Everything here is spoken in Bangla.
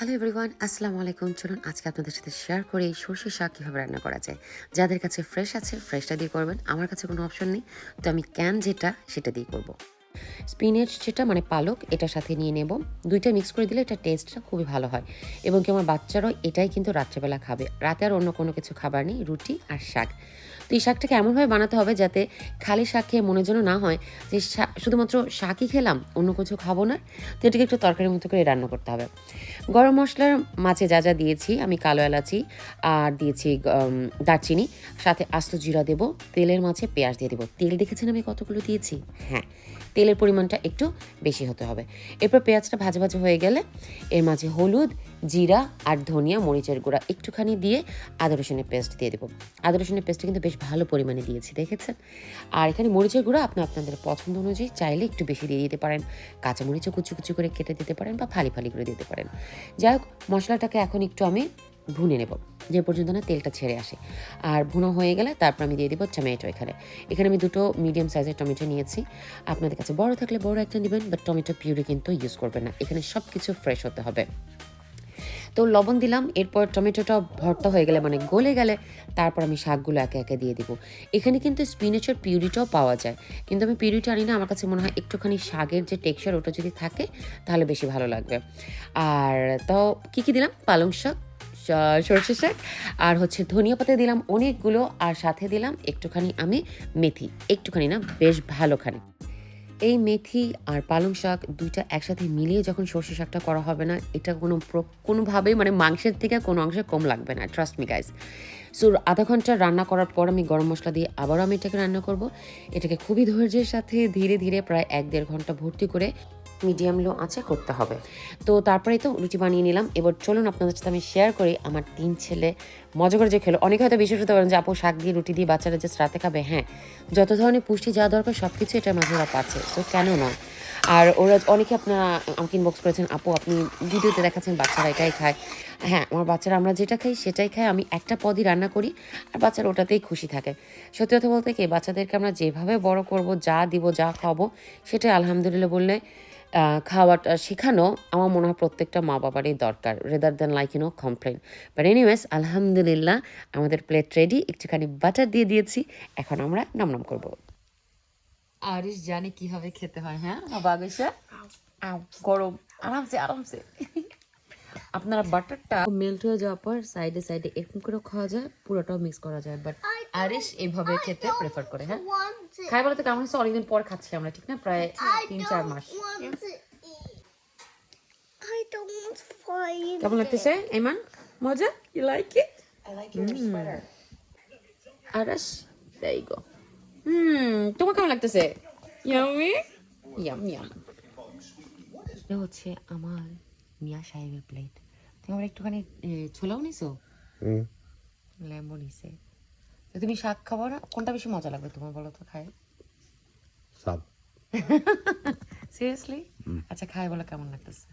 হ্যালো এভরিওয়ান, আসসালামু আলাইকুম। চলুন আজকে আপনাদের সাথে শেয়ার করে এই সর্ষে শাক কীভাবে রান্না করা যায়। যাদের কাছে ফ্রেশ আছে ফ্রেশটা দিয়ে করবেন। আমার কাছে কোনো অপশন নেই, তো আমি ক্যান যেটা, সেটা দিয়ে করব। স্পিনেচ যেটা মানে পালক, এটার সাথে নিয়ে নেব। দুইটা মিক্স করে দিলে এটা টেস্টটা খুবই ভালো হয়। এবং কি আমার বাচ্চারাও এটাই কিন্তু রাত্রেবেলা খাবে। রাতে আর অন্য কোনো কিছু খাবার নেই, রুটি আর শাক। তো এই শাকটাকে এমনভাবে বানাতে হবে যাতে খালি শাক খেয়ে মনে যেন না হয় যে শুধুমাত্র শাকই খেলাম, অন্য কিছু খাব না। তো এটাকে একটু তরকারির মতো করে রান্না করতে হবে। গরম মশলার মাছে যা যা দিয়েছি, আমি কালো এলাচি আর দিয়েছি দারচিনি, সাথে আস্ত জিরা দেবো, তেলের মাছে পেঁয়াজ দিয়ে দেবো। তেল দেখেছেন আমি কতগুলো দিয়েছি? হ্যাঁ তেলের পরিমাণটা একটু বেশি হতে হবে। এরপর পেঁয়াজটা ভাজা ভাজা হয়ে গেলে এর মাঝে হলুদ, জিরা আর ধনিয়া, মরিচের গুঁড়া একটুখানি দিয়ে আদা রসুনের পেস্ট দিয়ে দেবো। আদা রসুনের পেস্টটা কিন্তু বেশ ভালো পরিমাণে দিয়েছি, দেখেছেন? আর এখানে মরিচের গুঁড়ো আপনি, আপনাদের পছন্দ অনুযায়ী চাইলে একটু বেশি দিয়ে দিতে পারেন। কাঁচা মরিচও কুচি কুচি করে কেটে দিতে পারেন বা ফালি ফালি করে দিতে পারেন। যাই হোক, মশলাটাকে এখন একটু আমি ভুনে নেব। যে পর্যন্ত না তেলটা ছেড়ে আসে। আর ভুনো হয়ে গেলে তারপর আমি দিয়ে দিব টমেটো এখানে। এখানে আমি দুটো মিডিয়াম সাইজের টমেটো নিয়েছি। আপনাদের কাছে বড় থাকলে বড় একটা নেবেন, বাট টমেটো পিউরি কিন্তু ইউজ করবেন না। এখানে সব কিছু ফ্রেশ হতে হবে। তো লবণ দিলাম, এরপর টমেটোটা ভর্তা হয়ে গেলে মানে গলে গেলে, তারপর আমি শাকগুলো একে একে দিয়ে দিব। এখানে কিন্তু স্পিনেচের পিউরিটাও পাওয়া যায়, কিন্তু আমি পিউরিটা আনি না, আমার কাছে মনে হয় একটুখানি শাকের যে টেক্সচার ওটা যদি থাকে, তাহলে বেশি ভালো লাগবে। আর তো কী কী দিলাম? পালং শাক সর্ষে শাক, আর হচ্ছে ধনিয়া পাতা দিলাম অনেকগুলো, আর সাথে দিলাম একটুখানি আমি মেথি, একটুখানি না, বেশ ভালোখানি। এই মেথি আর পালং শাক দুইটা একসাথে মিলিয়ে যখন সর্ষে শাকটা করা হবে না, এটা কোনো কোনোভাবেই মানে মাংসের থেকে কোনো অংশে কম লাগবে না ট্রাস্ট মি গাইস সো আধা ঘণ্টা রান্না করার পর আমি গরম মশলা দিয়ে আবারও আমি এটাকে রান্না করব। এটাকে খুবই ধৈর্যের সাথে ধীরে ধীরে প্রায় এক দেড় ঘণ্টা ভর্তি করে মিডিয়াম লো আঁচে করতে হবে। তো তারপরেই তো রুটি বানিয়ে নিলাম। এবার চলুন আপনাদের সাথে আমি শেয়ার করি আমার তিন ছেলে। মজা করে যে খেলো। অনেকে হয়তো বিশ্বাস করতে পারেন যে, আপু, শাক দিয়ে রুটি দিয়ে বাচ্চারা যে রাতে খাবে? হ্যাঁ যত ধরনের পুষ্টি যা দরকার সব কিছু এটার মাঝে ওরা পাচ্ছে। তো কেন না আর ওরা অনেকে আপনারা আমাকে ইনবক্স করেছেন, আপু, আপনি ভিডিওতে দেখাচ্ছেন বাচ্চারা এটাই খায়। হ্যাঁ আমার বাচ্চারা আমরা যেটা খাই সেটাই খাই আমি একটা পদই রান্না করি আর বাচ্চারা ওটাতেই খুশি থাকে। সত্যি কথা বলতে কি বাচ্চাদেরকে আমরা যেভাবে বড় করব যা দিব যা খাওয়াবো সেটাই আলহামদুলিল্লাহ বললে খাওয়াটা শেখানো আমার মনে হয় প্রত্যেকটা মা বাবারই দরকার rather then like you know complain but anyways আলহামদুলিল্লাহ আমাদের প্লেট রেডি একটুখানি বাটার দিয়ে দিয়েছি এখন আমরা নাম নাম করব। আরিশ জানে কীভাবে খেতে হয় হ্যাঁ? বাগেশা গরম। আরামসে আরামসে। আপনারা বাটারটা মেল্ট হয়ে যাওয়ার পর সাইডে সাইডে এরকম করে খাওয়া যায় পুরোটাও মিক্স করা যায় বাট আরিশ এইভাবে খেতে প্রেফার করে হ্যাঁ? খাই বলতে কেমন হচ্ছে অনেকদিন পর খাচ্ছি আমরা ঠিক না? প্রায় তিন চার মাস. কেমন লাগতেছে এমান? মজা? You like it. আরাস you go. হুম তোমার কেমন লাগতেছে? ইয়ামি ইয়াম ইয়াম এটা হচ্ছে আমার মিয়া সাহেবের প্লেট তুমি আবার একটুখানি ছোলাও নিছো? ল্যাম্বো নিছে। তো তুমি শাক খাব না? কোনটা বেশি মজা লাগবে তোমার বলো তো খায়? সব। সিরিয়াসলি আচ্ছা খায় বলো কেমন লাগতেছে?